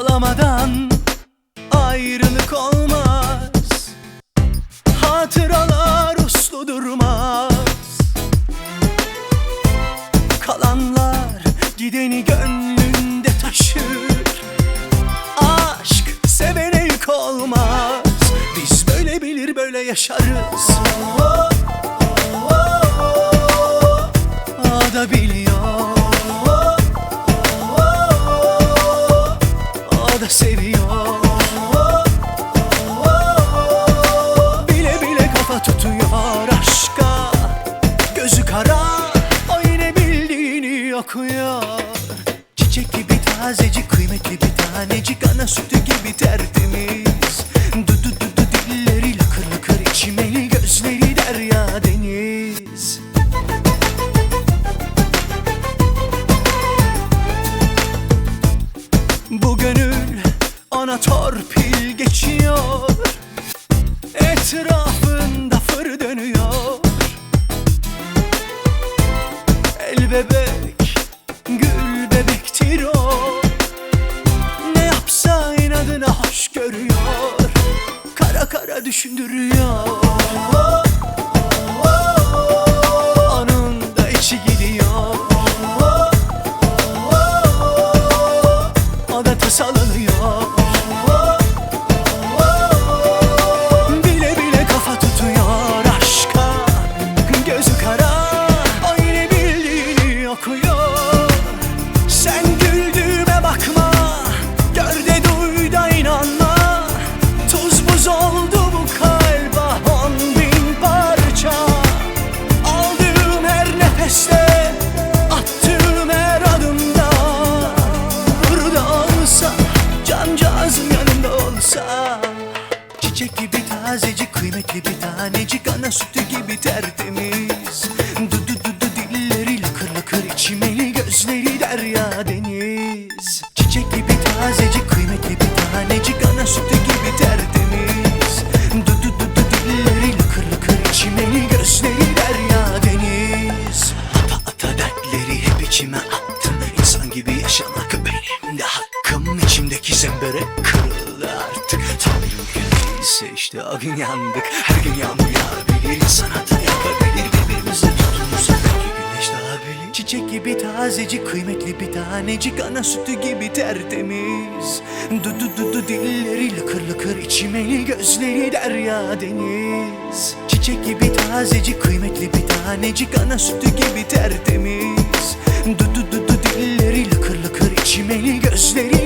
Ağlamadan ayrılık olmaz. Hatıralar uslu durmaz. Kalanlar gideni gönlünde taşır. Aşk sevene yük olmaz. Biz böyle bilir böyle yaşarız. Bildiğini okuyor Çiçek gibi tazecik kıymetli bir tanecik. Ana sütü gibi tertemiz. Dudu dudu dilleri lakır lakır içmeli Gözleri derya deniz. Bu gönül ona torpil geçiyor. Etrafında kara düşündürüyor Onun da içi gidiyor. O da tanecik Ana sütü gibi tertemiz. Dudu dudu dilleri lakır lakır içmeli Gözleri derya deniz. Çiçek gibi tazecik kıymetli bir tanecik Ana sütü gibi tertemiz. Dudu dudu dilleri lakır lakır içmeli Gözleri derya deniz. Ata ata dertleri hep içime attım. İnsan gibi yaşamak benim de hakkım. İçimdeki zembere kırıldı artık. Mümkün değilse işte o gün yandık. Her gün yağmur tazecik kıymetli bir tanecik Ana sütü gibi tertemiz. Dudu dudu dilleri lıkır lıkır içmeli Gözleri derya deniz. Çiçek gibi tazecik kıymetli bir tanecik Ana sütü gibi tertemiz. Dudu dudu dilleri lıkır lıkır içmeli Gözleri